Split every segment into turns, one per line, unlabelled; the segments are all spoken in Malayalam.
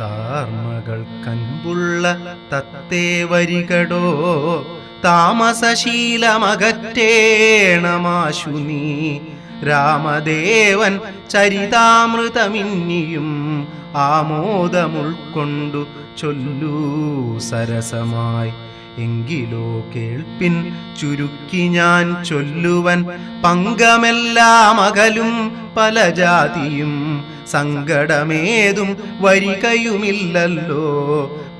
താർമകൾ കൻപുള്ള തത്തേ വരികടോ താമസശീലമകറ്റേണമാശു നീ രാമദേവൻ ചരിതാമൃതമിന്നിയും ആമോദമുൾക്കൊണ്ടു ചൊല്ലൂ സരസമായി. എങ്കിലോ കേൾപ്പിൻ. ചുരുക്കി ഞാൻ ചൊല്ലുവൻ പങ്കമെല്ലാം അകലും പല ജാതിയും. സങ്കടമേതും വരികയുമില്ലല്ലോ.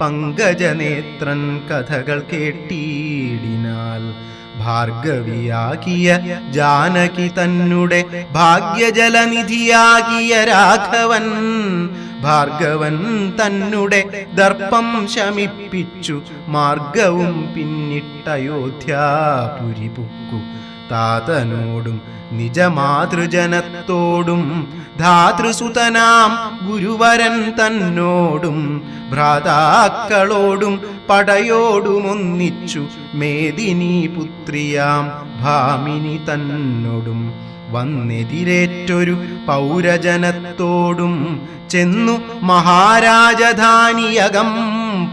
പങ്കജനേത്രൻ കഥകൾ കേട്ടിടിനാൽ ഭാർഗവിയാകിയ ജാനകി തന്നുടെ ഭാഗ്യജലനിധിയാകിയ രാഘവൻ. ഭാർഗവൻ തന്നുടെ ദർപ്പം ശമിപ്പിച്ചു. മാർഗവും പിന്നിട്ടയോധ്യാപുരി പൊക്കു. താതനോടും നിജമാതൃജനത്തോടും ധാതൃസുതനാം ഗുരുവരൻ തന്നോടും ഭ്രാതാക്കളോടും പടയോടുമൊന്നിച്ചു. മേദിനി പുത്രിയാം ഭാമിനി തന്നോടും വന്നെതിരേറ്റൊരു പൗരജനത്തോടും ചെന്നു മഹാരാജധാനിയകം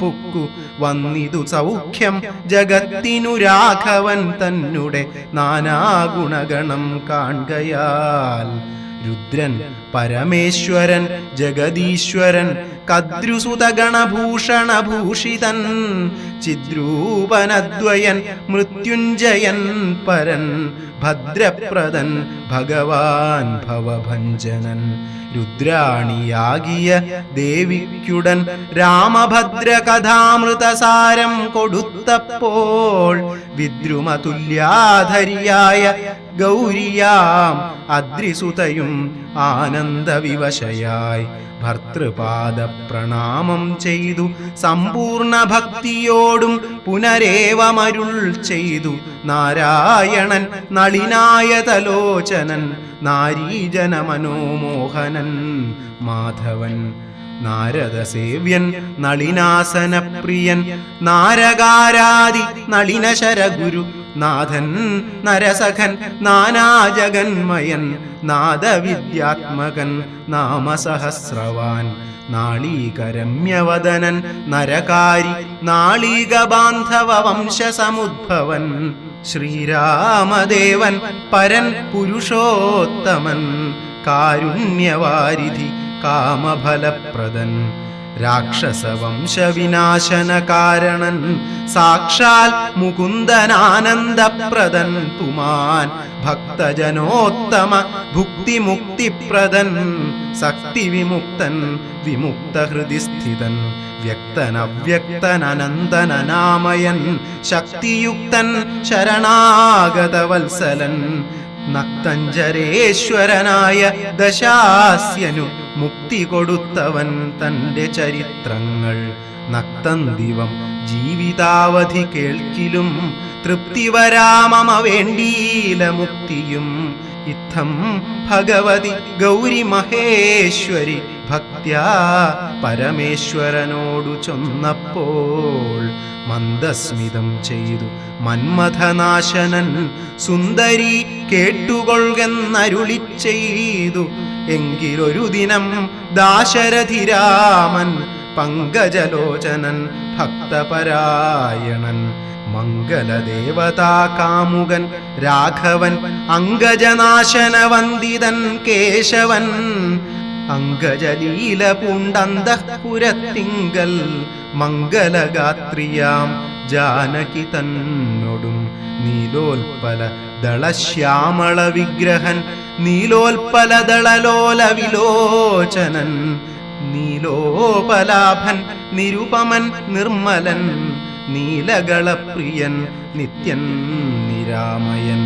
പുക്കു. വന്നിതു സൗഖ്യം ജഗത്തിനു രാഘവൻ തന്നെ നാനാഗുണഗണം കാണുകയാൽ. രുദ്രൻ പരമേശ്വരൻ ജഗദീശ്വരൻ കദ്രുസുതഗണഭൂഷണഭൂഷിതൻ ചിദ്രൂപനദ്വയൻ മൃത്യുഞ്ജയൻ പരൻ ഭദ്രപ്രദൻ ഭഗവാൻ ഭവഭഞ്ജനൻ രുദ്രാണിയാകിയ ദേവിക്കുടൻ രാമഭദ്ര കഥാമൃതസാരം കൊടുത്തപ്പോൾ വിദ്രുമതുല്യാധരിയായ ഗൗരിയാം അദ്രിസുതയും ആനന്ദവിവശയായി ഭർത്തൃപാദ പ്രണാമം ചെയ്തു. സമ്പൂർണ ഭക്തിയോടും പുനരേവമരുൾ ചെയ്തു. നാരായണൻ നളിനായ തലോചനൻ നാരീജന മനോമോഹനൻ മാധവൻ നാരദസേവ്യൻ നളിനാസനപ്രിയൻ നാരകാരാദി നളിനശരഗുരു നാഥൻ നരസഖൻ നാനാജഗന്മയൻ നാദവിദ്യാത്മകൻ നാമസഹസ്രവാൻ നാളീകരമ്യവദനൻ നരകാരി നാളീകബാന്ധവ വംശസമുദ്ഭവൻ ശ്രീരാമദേവൻ പരൻ പുരുഷോത്തമൻ കാരുണ്യവാരിധി കാമഫലപ്രദൻ. രാക്ഷസവംശവിനാശന കാരണൻ സാക്ഷാൽ മുകുന്ദനാനന്ദപ്രദൻ പുമാൻ ഭക്തജനോത്തമ ഭുക്തിമുക്തിപ്രദൻ ശക്തിവിമുക്തൻ വിമുക്തഹൃതി സ്ഥിതൻ വ്യക്തനവ്യക്തനനന്ദനനാമയൻ ശക്തിയുക്തൻ ശരണാഗതവത്സലൻ നക്തഞ്ചരേശ്വരനായ ദശാസ്യനു മുക്തി കൊടുത്തവൻ തന്റെ ചരിത്രങ്ങൾ. നക്തം ദിവം ജീവിതാവധി കേൾക്കിലും തൃപ്തി വരാമമ വേണ്ടീല മുക്തിയും. ഇത്തം ഭഗവതി ഗൗരി മഹേശ്വരി ഭക്ത്യാ പരമേശ്വരനോടു ചൊന്നപ്പോൾ മന്ദസ്മിതം ചെയ്തു. മന്മഥനാശനൻ സുന്ദരി കേട്ടുകൊള്ളുകെന്നരുളി ചെയ്തു. എങ്കിലൊരു ദിനം ദാശരഥിരാമൻ പങ്കജലോചനൻ ഭക്തപരായണൻ മംഗലദേവതാ കാമുകൻ രാഘവൻ അങ്കജനാശന വന്ദിതൻ കേശവൻ അങ്കജലീല പുണ്ടന്തപുരത്തിങ്കൽ മംഗലഗാത്രിയാം ജാനകി തന്നോടും നീലോൽപ്പല ദളശ്യാമള വിഗ്രഹൻ നീലോൽപ്പല ദളലോല വിലോചനൻ നീലോപലാഭൻ നിരുപമൻ നിർമ്മലൻ നീലകളപ്രിയൻ നിത്യൻ നിരാമയൻ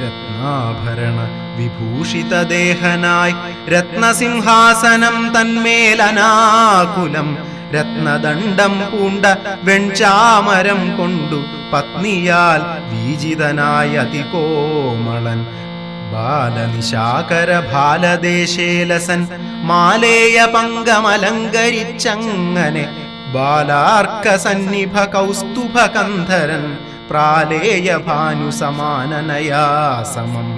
രത്നാഭരണ വിഭൂഷിതദേഹനായി രത്നസിംഹാസനം തന്മേലനാകുലം. രത്നദണ്ഡം പൂണ്ട വെൺചാമരം കൊണ്ടു പത്നിയാൽ വീജിതനായ അതികോമളൻ. ബാലനിശാകര ബാലദേശേലസൻ മാലേയ പങ്കമലങ്കരിച്ചങ്ങനെ ബാലാർക്ക സന്നിഭ കൗസ്തുഭകന്ധരൻ പ്രാലേയ ഭാനു സമം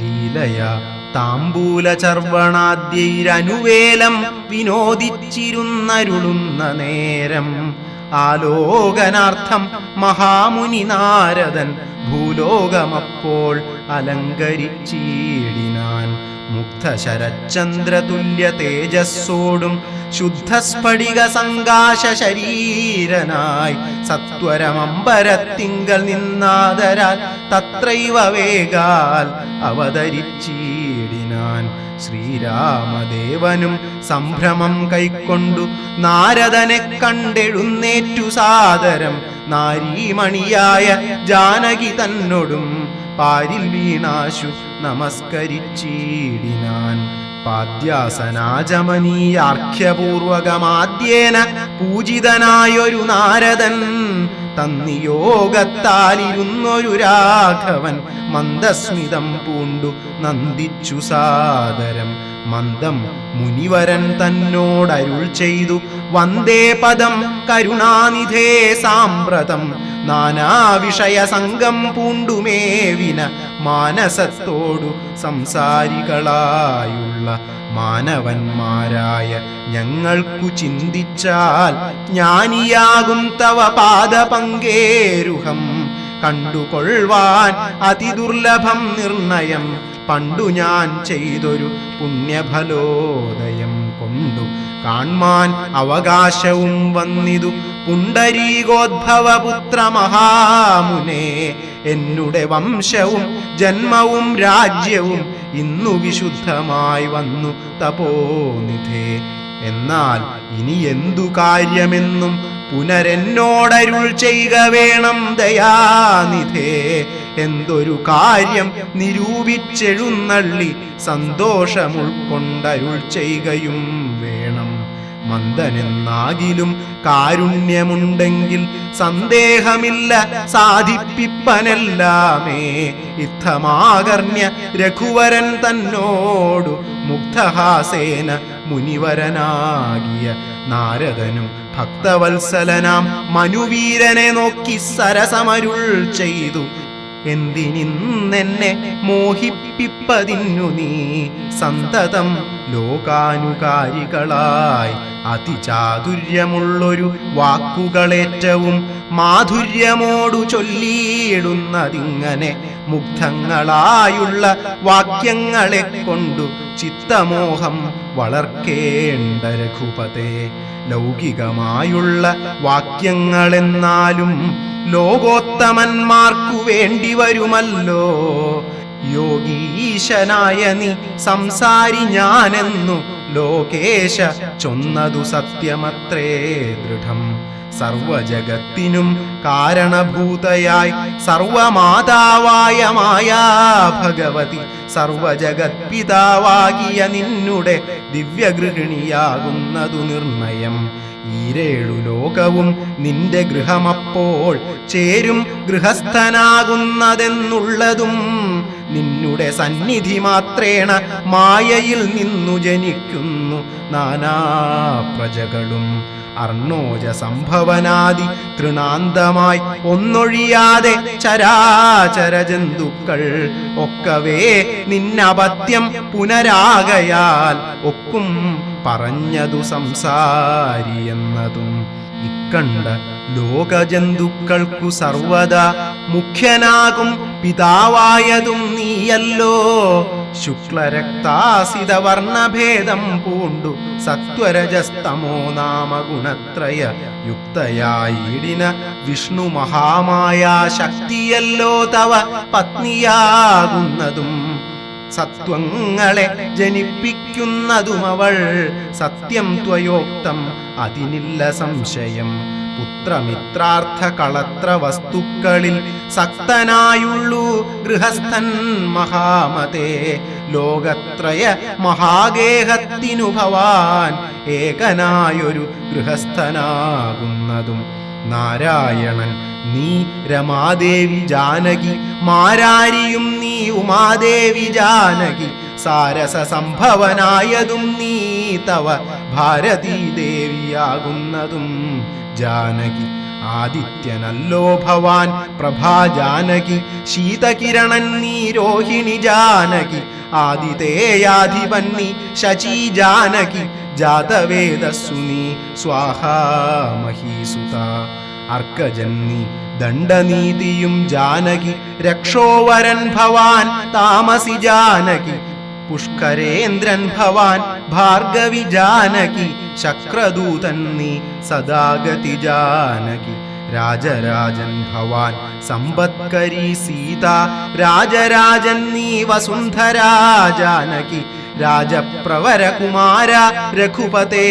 ലീലയാ താമ്പൂല ചർവണാദ്യൈരനുവേലം വിനോദിച്ചിരുന്നരുളുന്ന നേരം. ആലോകനാർത്ഥം മഹാമുനി നാരദൻ ഭൂലോകമപ്പോൾ അലങ്കരിച്ചീടിനാൻ. മുഗ്ധശരചന്ദ്രതുല്യ തേജസ്സോടും ശുദ്ധസ്ഫടിക സങ്കാശ ശരീരനായി സത്വരമമ്പരത്തിങ്കൽ നിന്നാദരാൽ തത്രൈവ വേഗാൽ അവതരിച്ചീടിനാൻ ശ്രീരാമദേവനും സംഭ്രമം കൈക്കൊണ്ടു നാരദനെ കണ്ടെഴുന്നേറ്റു സാദരം. നാരീമണിയായ ജാനകി തന്നോടും പാരിൽ വീണാശു നമസ്കരിച്ചീടിനാൻ. പാദ്യാസനാജമനീയാർഖ്യപൂർവകമാദ്യേന പൂജിതനായൊരു നാരദൻ തന്നിയോഗത്താലിരുന്നൊരു രാഘവൻ മന്ദസ്മിതം പൂണ്ടു നന്ദിച്ചു സാദരം. മന്ദം മുനിവരൻ തന്നോടരുൾ ചെയ്തു. വന്ദേ പദം കരുണാനിധേ സാമ്പ്രതം. നാനാവിഷയ സംഘം പൂണ്ടുമേവിന മാനസത്തോടു സംസാരികളായുള്ള മാനവന്മാരായ ഞങ്ങൾക്കു ചിന്തിച്ചാൽ ജ്ഞാനിയാകും തവ പാദപങ്കേരുഹം കണ്ടുകൊള്ളുവാൻ അതിദുർലഭം നിർണയം. പണ്ടു ഞാൻ ചെയ്തൊരു പുണ്യഫലോദയം കൊണ്ടു കാൺമാൻ അവകാശവും വന്നിതു. പുണ്ടരീകോദ്ഭവപുത്ര മഹാമുനെ എന്നുടെ വംശവും ജന്മവും രാജ്യവും ഇന്നു വിശുദ്ധമായി വന്നു തപോനിധേ. എന്നാൽ ഇനി എന്തു കാര്യമെന്നും പുനരെന്നോടരുൾ ചെയ്യുക വേണം ദയാനിധേ. എന്തൊരു കാര്യം നിരൂപിച്ചെഴുന്നള്ളി സന്തോഷമുൾക്കൊണ്ടരുൾ ചെയ്യുകയും വേണം. മന്ദനെന്നാകിലും കാരുണ്യമുണ്ടെങ്കിൽ സന്ദേഹമില്ല സാധിപ്പിപ്പനെല്ലാമേ. ഇത്തമാകർണ്യ രഘുവരൻ തന്നോടു മുഗ്ധഹാസേന മുനിവരനാകിയ നാരദനും ഭക്തവത്സലനാം മനുവീരനെ നോക്കി സരസമരുൾ ചെയ്തു. എന്തിനിന്നെന്നെ മോഹിപ്പിപ്പതിന്നു നീ സന്തതം ലോകാനുകാരികളായി അതിചാതുര്യമുള്ളൊരു വാക്കുകളേറ്റവും മാധുര്യമോടു ചൊല്ലിയിടുന്നതിങ്ങനെ മുഗ്ധങ്ങളായുള്ള വാക്യങ്ങളെ കൊണ്ടു ചിത്തമോഹം വളർക്കേണ്ട രഘുപതേ. ലൗകികമായുള്ള വാക്യങ്ങളെന്നാലും ലോകോത്തമന്മാർക്കു വേണ്ടി വരുമല്ലോ. യോഗീശനായ നീ സംസാരി ഞാനെന്നു ലോകേശ ചൊന്നതു സത്യമത്രേ ദൃഢം. സർവജഗത്തിനും കാരണഭൂതയായി സർവമാതാവായ മായാ ഭഗവതി സർവജഗത് പിതാവാകിയ നിന്നുടെ ദിവ്യഗൃഹിണിയാകുന്നതു നിർണയം. ഈരേഴു ലോകവും നിന്റെ ഗൃഹമപ്പോൾ ചേരും ഗൃഹസ്ഥനാകുന്നതെന്നുള്ളതും നിന്നുടെ സന്നിധി മാത്രേണ മായയിൽ നിന്നു ജനിക്കുന്നു നാനാ പ്രജകളും. അർണോജ സംഭവനാദി തൃണാന്തമായി ഒന്നൊഴിയാതെ ചരാചര ജന്തുക്കൾ ഒക്കവേ നിന്നപത്യം പുനരാകയാൽ ഒക്കും പറഞ്ഞതു സംസാരി എന്നതും ഇക്കണ്ട ലോകജന്തുക്കൾക്കു സർവദാ മുഖ്യനാകും പിതാവായതും നീയല്ലോ. ശുക്ലരക്താസിത വർണഭേദം പൂണ്ടു സത്വരജസ്തമോ നാമ ഗുണത്രയ യുക്തയായിടിന വിഷ്ണു മഹാമായ ശക്തിയല്ലോ തവ പത്നിയാകുന്നതും. സത്വങ്ങളെ ജനിപ്പിക്കുന്നതും അവൾ സത്യം ത്വയോക്തം അതിനില്ല സംശയം. പുത്രമിത്രാർത്ഥ കളത്ര വസ്തുക്കളിൽ സക്തനായുള്ളൂ ഗൃഹസ്ഥൻ മഹാമതേ. ലോകത്രയ മഹാഗേഹത്തിനു ഭവാൻ ഏകനായൊരു ഗൃഹസ്ഥനാകുന്നതും നാരായണൻ. നീ രമാദേവി ജാനകി മാരാരിയും നീ ഉമാദേവി ജാനകി സാരസ സംഭവനായതും നീ തവ ഭാരതീ ദേവിയാകുന്നതും ജാനകി. ആദിത്യനല്ലോ ഭവാൻ. പ്രഭാ ജാനകി ശീതകിരണൻ നീ രോഹിണി ജാനകി ആദിതേയാധിപൻ നീ ശചീ ജാനകി ജാതവേദസുനി നീ സ്വാഹാ മഹീസുത അർക്കജന്നി ദണ്ഡനീതിയും ജാനകി രക്ഷോവരൻ ഭവാൻ താമസി ജാനകി പുഷ്കരേന്ദ്രൻ ഭവാൻ ഭാർഗവി ജാനകി ശക്രദൂതൻ നീ സദാഗതി ജാനകി. രാജരാജൻ ഭവാൻ സമ്പത്കരി സീത രാജരാജൻ നീ വസുന്ധരാ ജാനകി. രാജപ്രവരകുമാര രഘുപതേ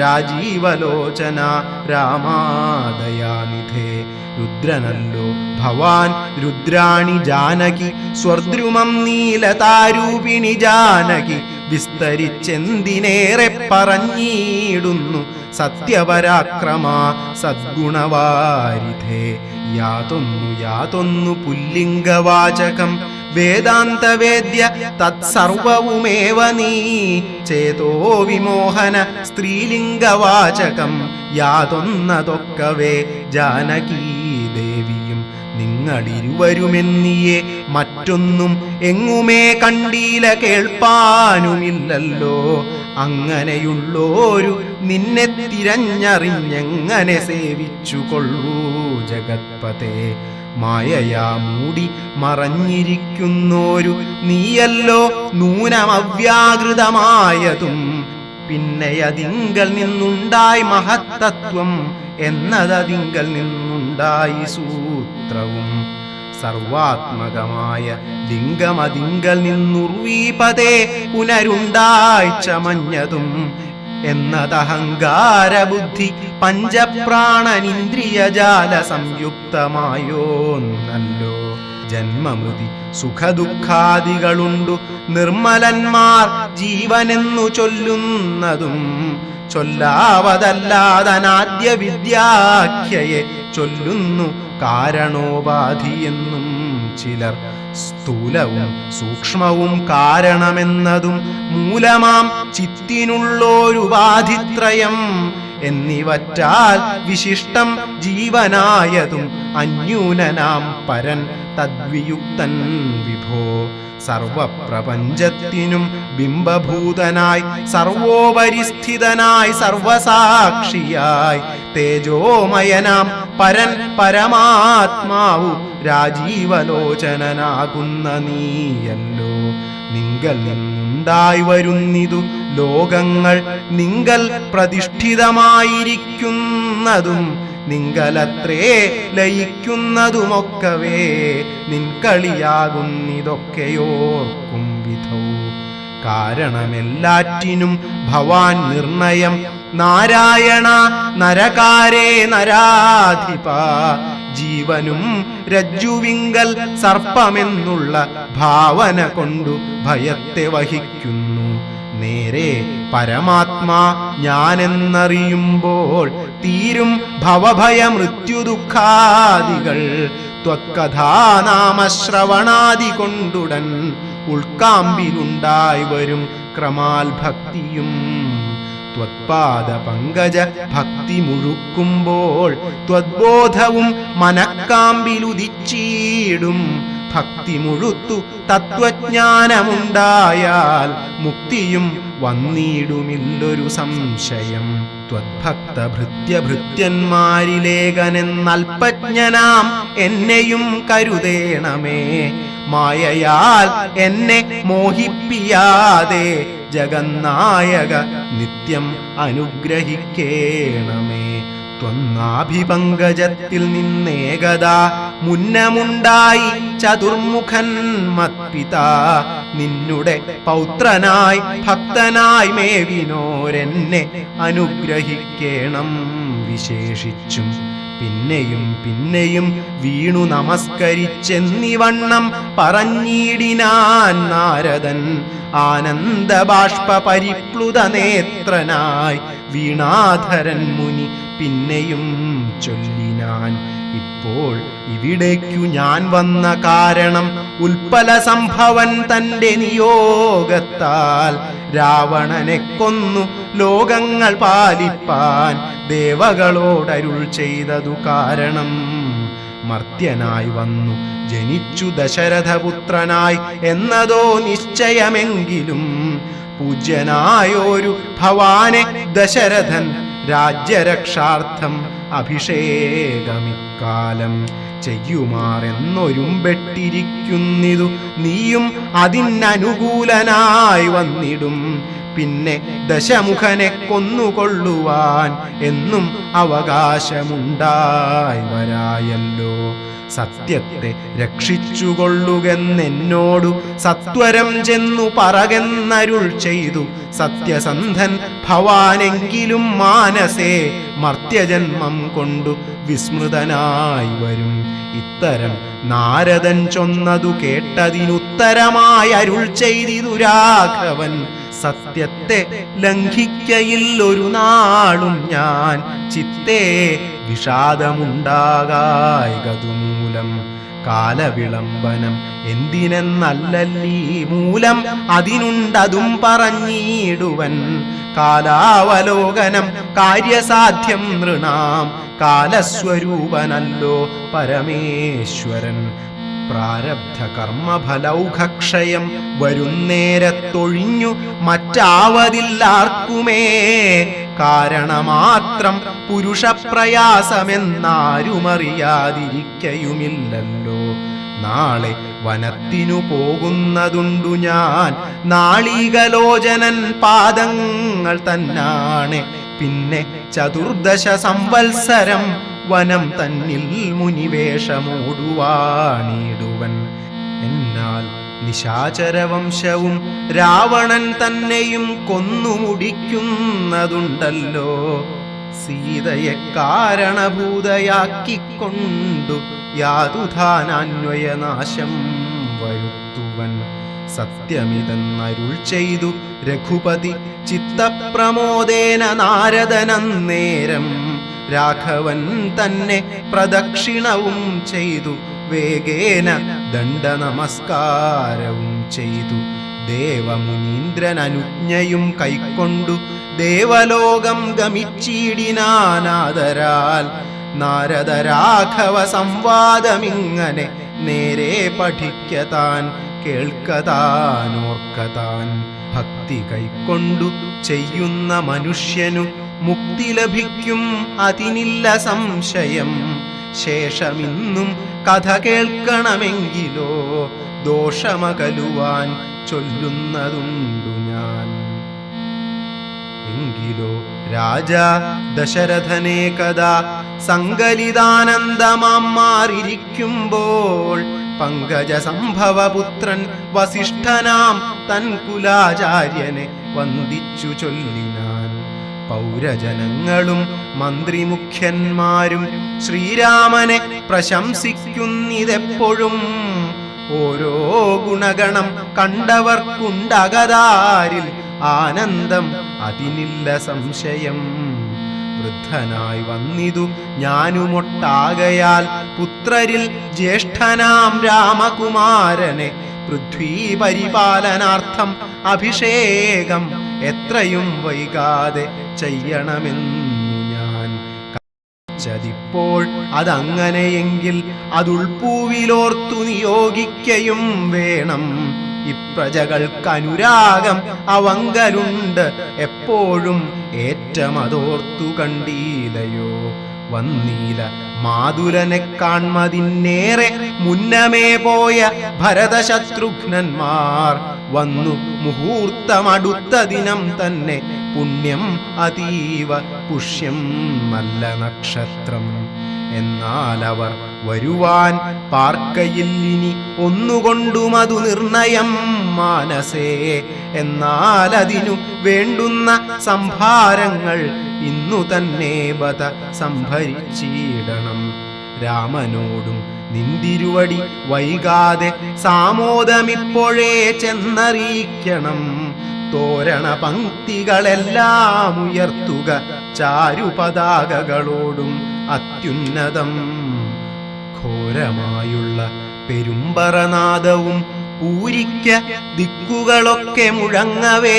രാജീവലോചന രാമാദയാനിധേ. രുദ്രനല്ലോ ഭവാൻ രുദ്രാണി ജാനകി സ്വർദ്രുമം നീലതാരൂപിണി ജാനകി വിസ്തരിച്ചെന്തിനേറെ പറഞ്ഞിടുന്നു സത്യപരാക്രമ സദ്ഗുണവാരിധേ. യാതൊന്നു യാതൊന്നു പുല്ലിംഗവാചകം വേദാന്തവേദ്യ തത്സർവവുമേവ നീ ചേതോ വിമോഹന സ്ത്രീലിംഗവാചകം യാതൊന്നതൊക്കവേ ജാനകീ ദേവിയും നിങ്ങളിരുവരുമെന്നിയെ മറ്റൊന്നും എങ്ങുമേ കണ്ടീല കേൾപ്പാനുമില്ലല്ലോ. അങ്ങനെയുള്ളോരു നിന്നെ തിരഞ്ഞറിഞ്ഞെങ്ങനെ സേവിച്ചു കൊള്ളൂ ജഗത്പതേ. മായയാ മൂടി മറഞ്ഞിരിക്കുന്നോരു നീയല്ലോ നൂനമവ്യാകൃതമായതും. പിന്നെയതിങ്കൽ നിന്നുണ്ടായി മഹത്തത്വം എന്നതതിങ്കൽ നിന്നുണ്ടായി സൂത്രവും. സർവാത്മകമായ ലിംഗമതിങ്കൽ നിന്നുർവീപതേ പുനരുണ്ടായി ചമഞ്ഞതും. എന്നതഹങ്കാര ബുദ്ധി പഞ്ചപ്രാണനിന്ദ്രിയജാല സംയുക്തമായോന്നല്ലോ ജന്മമൃതി സുഖദുഃഖാദികളുണ്ടു. നിർമ്മലന്മാർ ജീവനെന്നു ചൊല്ലുന്നതും ചൊല്ലാവതല്ലാതനാദ്യ വിദ്യാഖ്യയെ ചൊല്ലുന്നു കാരണോപാധിയെന്നും ചിലർ സ്ഥൂലവും സൂക്ഷ്മവും കാരണമെന്നതും മൂലമാം ചിത്തിനുള്ളോരുപാധിത്രയം എന്നിവറ്റാൽ വിശിഷ്ടം ജീവനായതും അന്യൂനനാം പരൻ തദ്വിയുക്തൻ വിഭോ. സർവപ്രപഞ്ചത്തിനും ബിംബഭൂതനായി സർവോപരിസ്ഥിതനായി സർവസാക്ഷിയായി തേജോമയനാം പരൻ പരമാത്മാവു രാജീവലോചനനാകുന്ന നീയല്ലോ. നിങ്കൽ നിന്നുണ്ടായി വരുന്നിതു ലോകങ്ങൾ നിങ്കൽ പ്രതിഷ്ഠിതമായിരിക്കുന്നതും നിങ്കലത്രേ ലയിക്കുന്നതുമൊക്കവേ നിൻ കളിയാകുന്നിതൊക്കെയോർക്കും വിധവും കാരണമെല്ലാറ്റിനും ഭവാൻ നിർണയം നാരായണ നരകാരേ നരാധിപ. ജീവനും രജ്ജുവിങ്കൽ സർപ്പമെന്നുള്ള ഭാവന കൊണ്ടു ഭയത്തെ വഹിക്കുന്നു. നേരെ പരമാത്മാ ഞാനെന്നറിയുമ്പോൾ തീരും ഭവഭയ മൃത്യുദുഃഖാദികൾ. ത്വക്കഥാനാമശ്രവണാദി കൊണ്ടുടൻ ഉൾക്കാമ്പിലുണ്ടായി വരും ക്രമാൽ ഭക്തിയും ത്വത്പാദ പങ്കജ ഭക്തി മുഴുക്കുമ്പോൾ ത്വദ്ബോധവും മനക്കാമ്പിലുദിച്ചീടും. ഭക്തി മുഴുത്തു തത്വജ്ഞാനമുണ്ടായാൽ മുക്തിയും വന്നിടുമില്ലൊരു സംശയം. ത്വദ്ഭക്ത എന്നെയും കരുതേണമേ. മായയാൽ എന്നെ മോഹിപ്പിയാതെ ജഗന്നായക നിത്യം അനുഗ്രഹിക്കേണമേ. ത്വന്നാഭിപങ്കജത്തിൽ നിന്നേകദാ മുന്നമുണ്ടായി ചതുർമുഖൻ മത്പിത. നിന്നുടെ പൗത്രനായി ഭക്തനായി മേവിനോരെന്നെ അനുഗ്രഹിക്കേണം വിശേഷിച്ചും. പിന്നെയും പിന്നെയും വീണു നമസ്കരിച്ചെന്നിവണ്ണം പറഞ്ഞിടിനാൻ നാരദൻ ആനന്ദബാഷ്പ പരിപ്ലുത നേത്രനായി വീണാധരൻ മുനി പിന്നെയും ചൊല്ലിനാൻ ഇപ്പോൾ ഇവിടേക്കു ഞാൻ വന്ന കാരണം ഉൽപ്പല സംഭവൻ തന്റെ നിയോഗത്താൽ രാവണനെ കൊന്നു ലോകങ്ങൾ പാലിപ്പാൻ ദേവകളോടരുൾ ചെയ്തതു കാരണം. മർത്യനായി വന്നു. ജനിച്ചു ദശരഥപുത്രനായി എന്നതോ നിശ്ചയമെങ്കിലും പൂജ്യനായോരു ഭവാനെ ദശരഥൻ രാജ്യരക്ഷാർത്ഥം അഭിഷേകമിക്കാലം. ചെയ്യുമാറെന്നൊരുമ്പെട്ടിരിക്കുന്നിതു. നീയും അതിനനുകൂലനായി വന്നിടും. പിന്നെ ദശമുഖനെ കൊന്നുകൊള്ളുവാൻ എന്നും അവകാശമുണ്ടായി വരായല്ലോ. സത്യത്തെ രക്ഷിച്ചുകൊള്ളുകെന്നെന്നോടു സത്വരം ചെന്നു പറകെന്നരുൾ ചെയ്തു സത്യസന്ധൻ ഭവാനെങ്കിലും മാനസേ മർത്യജന്മം കൊണ്ടു വിസ്മൃതനായി വരും. ഇത്തരം നാരദൻ ചൊന്നതു കേട്ടതിനുത്തരമായി അരുൾ ചെയ്തിതു രാഘവൻ. സത്യത്തെ ലംഘിക്കയില്ലൊരു നാളും ഞാൻ ചിത്തേ വിഷാദമുണ്ടാകായകതുമൂലം കാലവിളംബനം എന്തിനെന്നല്ലല്ലീ മൂലം അതിനുണ്ടതും പറഞ്ഞിടുവൻ. കാലാവലോകനം കാര്യസാധ്യം നൃണാം. കാലസ്വരൂപനല്ലോ പരമേശ്വരൻ. പ്രാരബ്ധ കർമ്മഫലൗഘക്ഷയം. വരുന്നേരത്തൊഴിഞ്ഞു മറ്റാവതില്ലാർക്കുമേ. കാരണമാത്രം പുരുഷപ്രയാസമെന്നാരുമറിയാതിരിക്കയുമില്ലല്ലോ. നാളെ വനത്തിനു പോകുന്നതുണ്ടു ഞാൻ. നാളികലോചനൻ പാദങ്ങൾ തന്നാണ്. പിന്നെ ചതുർദശ സംവത്സരം വനം തന്നിൽ മുനിവേഷമൂടുവാണിടുവൻ. എന്നാൽ നിശാചരവംശവും രാവണൻ തന്നെയും കൊന്നുമുടിക്കുന്നതുണ്ടല്ലോ. സീതയെ കാരണഭൂതയാക്കിക്കൊണ്ടു യാതുധാനാന്വയനാശം വരുത്തുവൻ. സത്യമിതെന്നരുൾ ചെയ്തു രഘുപതി ചിത്തപ്രമോദേന നാരദനന്നേരം രാഘവൻ തന്നെ പ്രദക്ഷിണവും ചെയ്തു. വേഗേന ദണ്ഡ നമസ്കാരവും ചെയ്തു. ദേവമുനീന്ദ്രൻ അനുജ്ഞയും കൈക്കൊണ്ടു. ദേവലോകം ഗമിച്ചിടിനാനാദരാൽ നാരദ രാഘവ സംവാദമിങ്ങനെ നേരെ പഠിക്കതാൻ കേൾക്കതാനോർക്കതാൻ ഭക്തി കൈക്കൊണ്ടു ചെയ്യുന്ന മനുഷ്യനു മുക്തി ലഭിക്കും അതിനില്ല സംശയം. ശേഷമിന്നും കഥ കേൾക്കണമെങ്കിലോ ദോഷമകലുവാൻ ചൊല്ലുന്നതുണ്ടു ഞാൻ. എങ്കിലോ രാജ ദശരഥനെ കഥാ സങ്കലിതാനന്ദമാം മാറിയിരിക്കുമ്പോൾ പങ്കജ സംഭവപുത്രൻ വസിഷ്ഠനാം തൻ കുലാചാര്യനെ വന്ദിച്ചു ചൊല്ലിനാൻ. പൗരജനങ്ങളും മന്ത്രിമുഖ്യന്മാരും ശ്രീരാമനെ പ്രശംസിക്കുന്നിതെപ്പോഴും. ഓരോ ഗുണഗണം കണ്ടവർക്കുണ്ടകതാരിൽ ആനന്ദം അതിനില്ല സംശയം. വൃദ്ധനായി വന്നിതു ഞാനുമൊട്ടാകയാൽ പുത്രരിൽ ജ്യേഷ്ഠനാം രാമകുമാരനെ പൃഥ്വീ പരിപാലനാർത്ഥം അഭിഷേകം എത്രയും വൈകാതെ ചെയ്യണമെന്നു ഞാൻ ചതിപ്പോൾ അതങ്ങനെയെങ്കിൽ അതുൾപ്പൂവിലോർത്തു നിയോഗിക്കയും വേണം. ഇപ്രജകൾക്കനുരാഗം അവങ്കലുണ്ട്. എപ്പോഴും ഏറ്റമതോർത്തു കണ്ടീലയോ? വന്നീല. മാതുലനെ കാൺമതിന്നേറെ മുന്നമേ പോയ ഭരതശത്രുഘ്നന്മാർ വന്നു മുഹൂർത്തമടുത്ത ദിനം തന്നെ പുണ്യം അതീവ പുഷ്യം നല്ല നക്ഷത്രം. എന്നാൽ അവർ വരുവാൻ പാർക്കയില്ലിനി ഒന്നുകൊണ്ടും അതു നിർണയം മാനസേ. എന്നാൽ അതിനു വേണ്ടുന്ന സംഭാരങ്ങൾ ഇന്നു തന്നെ ബത സംഭരിച്ചിടണം. രാമനോടും നിന്തിരുവടി വൈകാതെ സാമോദമിപ്പോഴേ ചെന്നറിയിക്കണം. തോരണ പങ്ക്തികളെല്ലാം ഉയർത്തുക ചാരുപതാകകളോടും അത്യുന്നതം. ഘോരമായുള്ള പെരുമ്പറനാദവും പൂരിക്ക ദിക്കുകളൊക്കെ മുഴങ്ങവേ.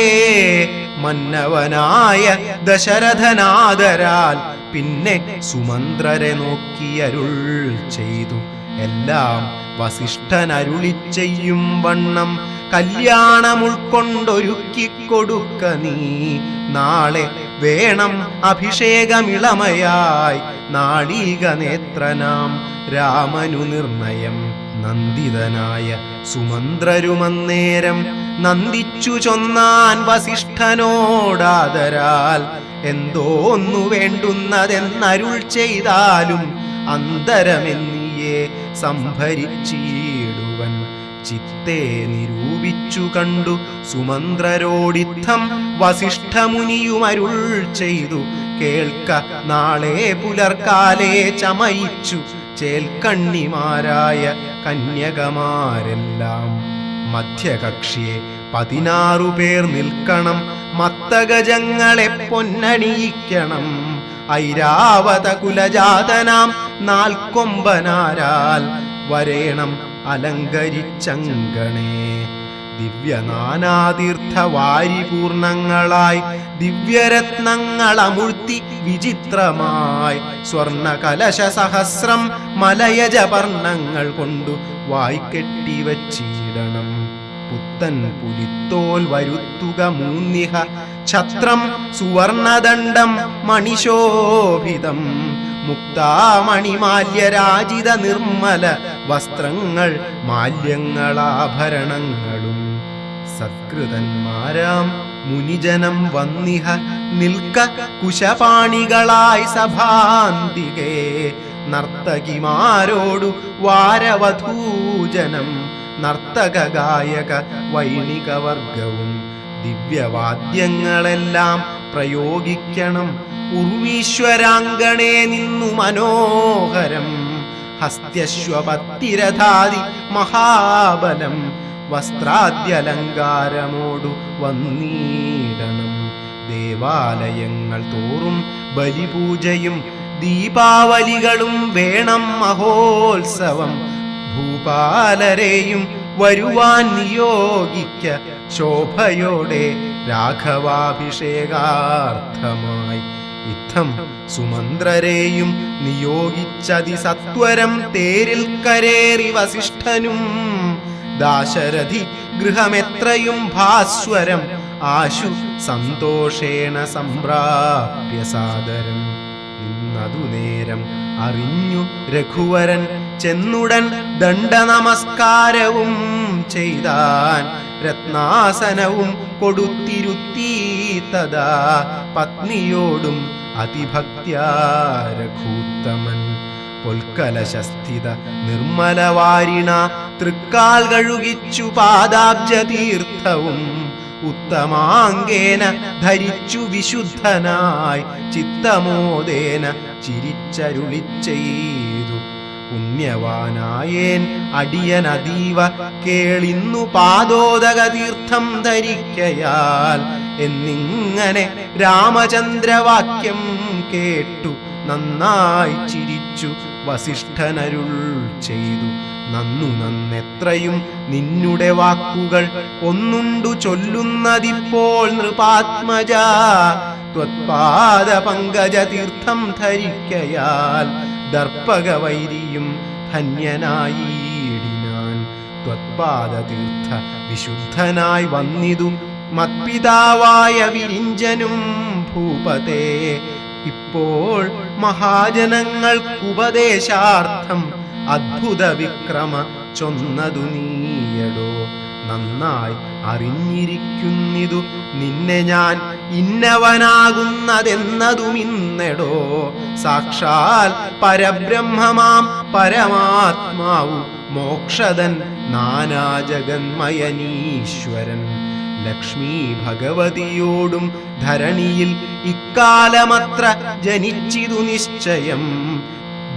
മന്നവനായ ദശരഥനാദരാൽ പിന്നെ സുമന്ത്രരെ നോക്കിയരുൾ ചെയ്തു. എല്ലാം വസിഷ്ഠനരുളി ചെയ്യും വണ്ണം. കല്യാണം ഉൾക്കൊണ്ടൊരുക്കിക്കൊടുക്ക നീ. നാളെ വേണം അഭിഷേകമിളമയായി നാളീക നേത്രനാം രാമനു നിർണയം നന്ദിതനായ സുമന്ത്രരുമന്നേരം നന്ദിച്ചു ചൊന്നാൻ വസിഷ്ഠനോടാദരാൽ എന്തോന്നു വേണ്ടുന്നതെന്നരുൾ ചെയ്താലും അന്തരമെന്നിയെ സംഭരിച്ചിടുവൻ ചിത്തെ നിരൂപിച്ചു കണ്ടു. സുമന്ത്രരോടിത്തം വസിഷ്ഠമുനിയുമരുൾ ചെയ്തു. കേൾക്ക നാളെ പുലർക്കാലേ ചമയിച്ചു. ചേൽക്കണ്ണിമാരായ കന്യകമാരെല്ലാം. മധ്യകക്ഷിയെ പതിനാറു പേർ നിൽക്കണം. മത്തഗജങ്ങളെ പൊന്നണിയിക്കണം. ഐരാവത കുലജാതനാം നാൽക്കൊമ്പനാരാൽ വരേണം. അലങ്കരിച്ചങ്കണേ. ദിവ്യനാനാതീർത്ഥ വാരിപൂർണങ്ങളായി ദിവ്യരത്നങ്ങൾ അമുഴ്ത്തി വിചിത്രമായി. സ്വർണ കലശ സഹസ്രം മലയജപർണങ്ങൾ കൊണ്ടു വായിക്കെട്ടി വച്ചിടണം. പുത്തൻ പുലിത്തോൽ വരുത്തുക മൂന്നിഹ. ഛത്രം സുവർണദണ്ഡം മണിശോഭിതം. മുക്താമണിമാല്യരാജിത നിർമ്മല വസ്ത്രങ്ങൾ മാല്യങ്ങളാഭരണങ്ങളും. സത്കൃതന്മാരാം മുനിജനം വന്നിഹ നിൽക്ക കുശപാണികളായി സഭാന്തികേ. നർത്തകിമാരോടു വാരവധൂജനം നർത്തക ഗായക വൈണികവർഗവും ദിവ്യവാദ്യങ്ങളെല്ലാം പ്രയോഗിക്കണം ഉർവീശ്വരാങ്കണേ നിന്നു മനോഹരം. ഹസ്ത്യശ്വപത്തിരഥാതി മഹാബലം. വസ്ത്രാദ്യലങ്കാരമോടു വന്നീടണം. ദേവാലയങ്ങൾ തോറും ബലിപൂജയും ദീപാവലികളും വേണം മഹോത്സവം. ഭൂപാലരെയും വരുവാൻ നിയോഗിക്ക ശോഭയോടെ രാഘവാഭിഷേകാർത്ഥമായി. ഇത്തം സുമന്ത്രരെയും നിയോഗിച്ചതി സത്വരം തേരിൽ കരേറി വസിഷ്ഠനും. ദാശരഥി ഗൃഹമെത്രയും ഭാസ്വരം. ആശു സന്തോഷേണ സംപ്രാപ്യ സാദരം. നിന്നതു നേരം അറിഞ്ഞു രഘുവരൻ ചെന്നുടൻ ദണ്ഡ നമസ്കാരവും ചെയ്താൻ രത്നാസനവും കൊടുത്തിരുത്തി തഥാ. പത്നിയോടും അതിഭക്ത്യാരഘൂത്തമൻ പൊൽക്കലശസ്ഥിത നിർമ്മലവാരിണ തൃക്കാൽ കഴുകിച്ചു പാദാബ്ജതീർത്ഥവും ഉത്തമാങ്കേന ധരിച്ചു വിശുദ്ധനായി ചിത്തമോദേന ചിരിച്ചരുളി ചെയ്തു പുണ്യവാനായേൻ അടിയനതീവ കേളിന്നു പാദോദക തീർത്ഥം ധരിക്കയാൽ. എന്നിങ്ങനെ രാമചന്ദ്രവാക്യം കേട്ടു നന്നായി ചിരിച്ചു വസിഷ്ഠനരുൾ ചെയ്തു. നന്നു നന്നെത്രയും നിന്നുടെ വാക്കുകൾ ഒന്നുണ്ടു ചൊല്ലുന്നതിപ്പോൾ നൃപാത്മജ. ത്വത്പാദ പങ്കജ തീർത്ഥം ധരിക്കയാൽ ദർപ്പകവൈരിയും ധന്യനായിടിനാൻ. ത്വത്പാദ തീർത്ഥ വിശുദ്ധനായി വന്നിതു മത്പിതാവായ വിരിഞ്ചനും ഭൂപതേ. ഇപ്പോൾ മഹാജനങ്ങൾക്കുപദേശാർത്ഥം അദ്ഭുത വിക്രമ ചൊന്നതു നീയടോ. നന്നായി അറിഞ്ഞിരിക്കുന്നിതു. നിന്നെ ഞാൻ ഇന്നവനാകുന്നതെന്നതുമിന്നെടോ സാക്ഷാൽ പരബ്രഹ്മമാം പരമാത്മാവു മോക്ഷതൻ നാനാജഗന്മയനീശ്വരൻ. ലക്ഷ്മി ഭഗവതിയോടും ധരണിയിൽ ഇക്കാലമത്ര ജനിച്ചിതു നിശ്ചയം.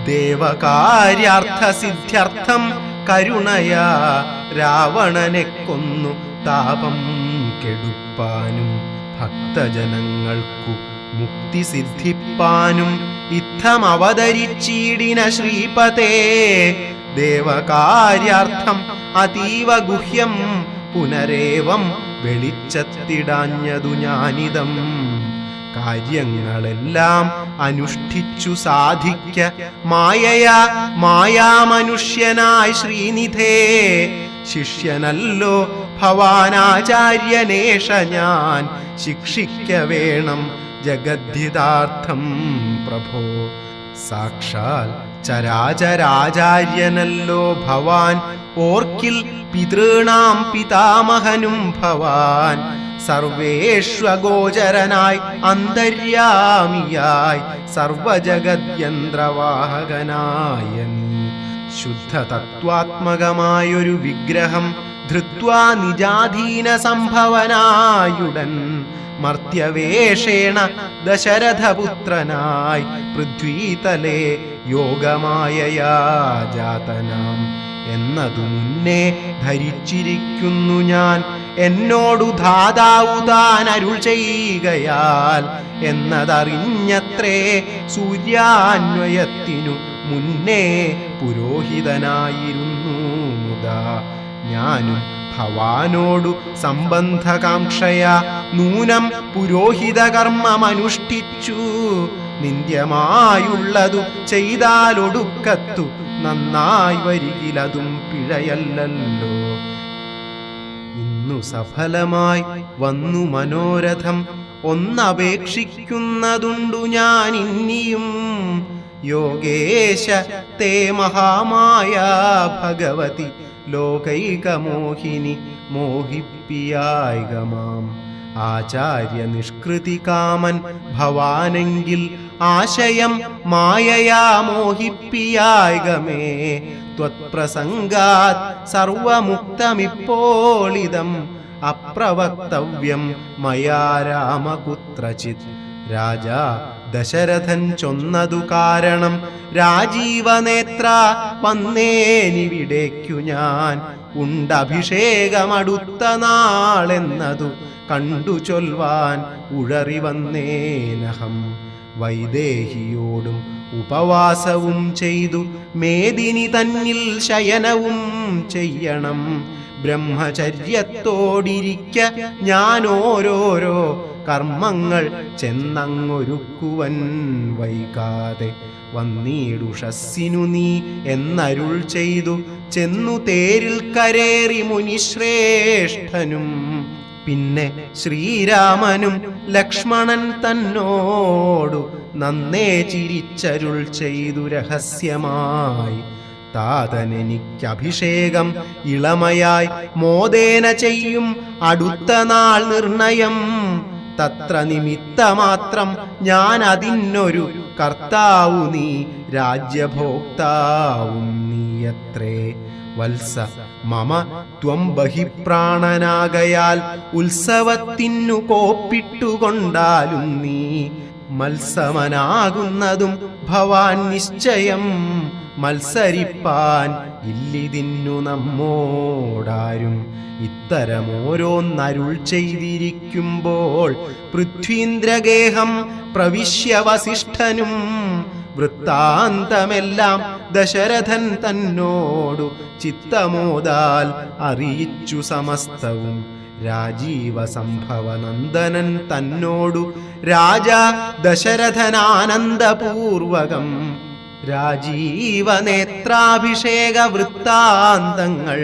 ദേവകാര്യാർത്ഥ സിദ്ധ്യർത്ഥം കരുണയാ രാവണനെ കൊന്നു താപം കെടുപ്പാനും ഭക്തജനങ്ങൾക്കു മുക്തി സിദ്ധിപ്പാനും ഇത്തം അവതരിച്ചീടിന ശ്രീപതേ. ദേവകാര്യാർത്ഥം അതീവ ഗുഹ്യം പുനരേവം വെളിച്ചത്തിടാഞ്ഞതു ഞാനിതം. കാര്യങ്ങളെല്ലാം അനുഷ്ഠിച്ചു സാധിക്ക. മായയാ മായാമനുഷ്യനായി ശ്രീനിധേ. ശിഷ്യനല്ലോ ഭവാനാചാര്യനേഷ ഞാൻ. ശിക്ഷിക്ക വേണം ജഗദ്ധിതാർത്ഥം പ്രഭോ. സാക്ഷാൽ ചരാചരാചാര്യനല്ലോ ഭവാൻ. ഓർക്കിൽ പിതൃണാം പിതാമഹനും ഭവാൻ. സർവേഷ്വഗോചരനായി അന്തര്യാമിയായി സർവജഗദ്യന്ത്രവാഹകനായ നീ ശുദ്ധ തത്വാത്മകമായൊരു വിഗ്രഹം ധൃത്വാ നിജാധീന സംഭവനായുടൻ. മർത്യവേഷേണ ദശരഥപുത്രനായി പൃഥ്വീതലേ യോഗമായയാ ജാതനാം എന്നതു മുന്നേ ധരിച്ചിരിക്കുന്നു ഞാൻ എന്നോടു ധാതാവു താൻ അരുൾ ചെയ്യുകയാൽ എന്നതറിഞ്ഞത്രേ സൂര്യാന്വയത്തിനു മുന്നേ പുരോഹിതനായിരുന്നു മുതാ. ഞാനും ഭവാനോടു സംബന്ധകാംക്ഷയ നൂനം പുരോഹിതകർമ്മമനുഷ്ഠിച്ചു. നിന്ദ്യമായുള്ളതു ചെയ്താലൊടുക്കത്തു നന്നായി വരികിലതും പിഴയല്ലല്ലോ. ഇന്നു സഫലമായി വന്നു മനോരഥം. ഒന്നപേക്ഷിക്കുന്നതുണ്ടു ഞാൻ ഇനിയും യോഗേശ തേ മഹാമായ ഭഗവതി ലോകൈകമോഹിനി മോഹിപ്പിയായികമാം. ആചാര്യ നിഷ്കൃതി കാമൻ ഭവാനെങ്കിൽ ആശയം മായയാ മോഹിപ്പിയായികമേ. ത്വത്പ്രസംഗാത് സർവമുക്തമിപ്പോളിതം അപ്രവക്തവ്യം മയാ രാമകുത്രചിത്. രാജാ ദശരഥൻ ചൊന്നതു കാരണം രാജീവനേത്ര വന്നേനിവിടേക്കു ഞാൻ. ഉണ്ടഭിഷേകമടുത്ത നാളെന്നതു കണ്ടു ചൊൽവാൻ ഉഴറി വന്നേനഹം വൈദേഹിയോടും ഉപവാസവും ചെയ്തു മേദിനി തന്നിൽ ശയനവും ചെയ്യണം. ബ്രഹ്മചര്യത്തോടിരിക്ക ഞാൻ ഓരോരോ കർമ്മങ്ങൾ ചെന്നങ്ങൊരുക്കുവൻ വൈകാതെ. വന്നീടുഷസ്സിനു നീ എന്നരുൾ ചെയ്തു ചെന്നു തേരിൽ കരേറി മുനിശ്രേഷ്ഠനും. പിന്നെ ശ്രീരാമനും ലക്ഷ്മണൻ തന്നോടു നന്നേ ചിരിച്ചരുൾ ചെയ്തു രഹസ്യമായി. താതനെനിക്കഭിഷേകം ഇളമയായി മോദേന ചെയ്യും അടുത്ത നാൾ നിർണയം. തത്ര നിമിത്തമാത്രം ഞാൻ അതിനൊരു കർത്താവു നീ രാജ്യഭോക്താവും നീയത്രേ. വത്സ മമ ത്വം ബഹിപ്രാണനാകയാൽ ഉത്സവത്തിനു കോപ്പിട്ടുകൊണ്ടാലും നീ മത്സമനാകുന്നതും ഭവാൻ നിശ്ചയം മത്സരിപ്പാൻ ഇല്ലിതിന്നു നമ്മോടാരും ഇത്തരമോരോന്നരുൾ ചെയ്തിരിക്കുമ്പോൾ പൃഥ്വീന്ദ്രഗേഹം പ്രവിശ്യ വസിഷ്ഠനും വൃത്താന്തമെല്ലാം ദശരഥൻ തന്നോടു ചിത്തമോദാൽ അറിയിച്ചു സമസ്തവും. രാജീവ സംഭവനന്ദനൻ തന്നോടു. രാജ ദശരഥനാനന്ദപൂർവകം. രാജീവനേത്രാഭിഷേക വൃത്താന്തങ്ങൾ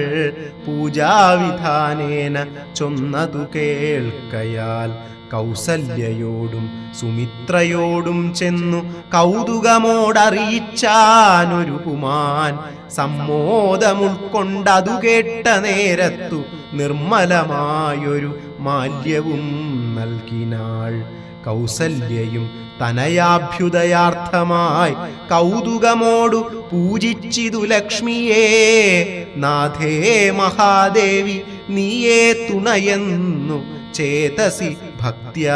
പൂജാവിധാനേന ചൊന്നതു കേൾക്കയാൽ കൗസല്യയോടും സുമിത്രയോടും ചെന്നു കൗതുകമോടറിയിച്ചാനൊരു കുമാൻ സമ്മോദമുൾക്കൊണ്ടതു കേട്ട നേരത്തു നിർമ്മലമായൊരു മാല്യവും നൽകിനാൾ. കൗസല്യയും തനയാഭ്യുദയാർത്ഥമായി കൗതുകമോടു പൂജിച്ചിതു ലക്ഷ്മിയേ നാഥേ മഹാദേവി നീയേ തുണയെന്നു ചേതസി ഭക്ത്യ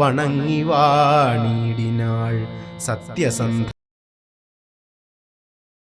വണങ്ങി വാണിടിനാൾ. സത്യസന്ധ